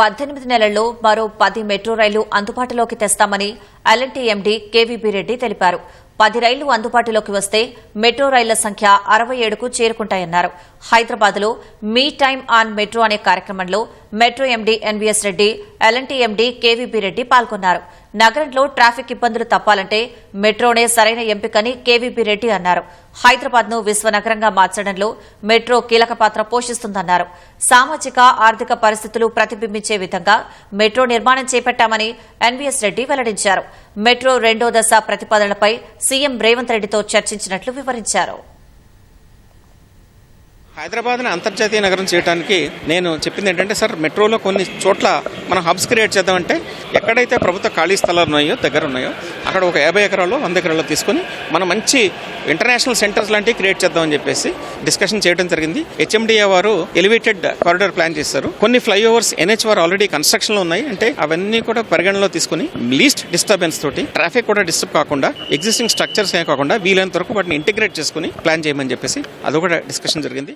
పద్దెనిమిది నెలల్లో మరో పది మెట్రో రైళ్ళు అందుబాటులోకి తెస్తామని L and T MD KVP Reddy తెలిపారు. పది రైళ్ళు అందుబాటులోకి వస్తే మెట్రో రైళ్ళ సంఖ్య అరవై ఏడుకు చేరుకుంటాయన్నారు. హైదరాబాద్లో మీ టైమ్ ఆన్ మెట్రో అనే కార్యక్రమంలో metro MD NVS Reddy LNT MD KVP Reddy పాల్గొన్నారు. నగరంలో ట్రాఫిక్ ఇబ్బందులు తప్పాలంటే మెట్రోనే సరైన ఎంపికని కేవీపీ రెడ్డి అన్నారు. హైదరాబాద్ను విశ్వనగరంగా మార్చడంలో మెట్రో కీలక పాత్ర పోషిస్తుందన్నారు. సామాజిక ఆర్థిక పరిస్థితులు ప్రతిబింబించే విధంగా మెట్రో నిర్మాణం చేపట్టామని ఎన్వీఎస్ రెడ్డి వెల్లడించారు. మెట్రో రెండో దశ ప్రతిపాదనలపై సీఎం రేవంత్ రెడ్డితో చర్చించినట్లు వివరించారు. హైదరాబాద్ని అంతర్జాతీయ నగరం చేయడానికి నేను చెప్పింది ఏంటంటే సార్ మెట్రోలో కొన్ని చోట్ల మనం హబ్స్ క్రియేట్ చేద్దామంటే ఎక్కడైతే ప్రభుత్వ ఖాళీ స్థలాలు ఉన్నాయో దగ్గర ఉన్నాయో అక్కడ ఒక యాభై ఎకరాలు వంద ఎకరాలు తీసుకొని మనం మంచి ఇంటర్నేషనల్ సెంటర్స్ లాంటివి క్రియేట్ చేద్దామని చెప్పేసి డిస్కషన్ చేయడం జరిగింది. హెచ్ఎండిఏ వారు ఎలివేటెడ్ కారిడార్ ప్లాన్ చేశారు. కొన్ని ఫ్లైఓవర్స్ ఎన్హెచ్ వారు ఆల్రెడీ కన్స్ట్రక్షన్లో ఉన్నాయి. అంటే అవన్నీ కూడా పరిగణలో తీసుకుని లీస్ట్ డిస్టర్బెన్స్ తోటి ట్రాఫిక్ కూడా డిస్టర్బ్ కాకుండా ఎగ్జిస్టింగ్ స్ట్రక్చర్స్ కాకుండా వీలైనంత వరకు వాటిని ఇంటిగ్రేట్ చేసుకుని ప్లాన్ చేయమని చెప్పేసి అది కూడా డిస్కషన్ జరిగింది.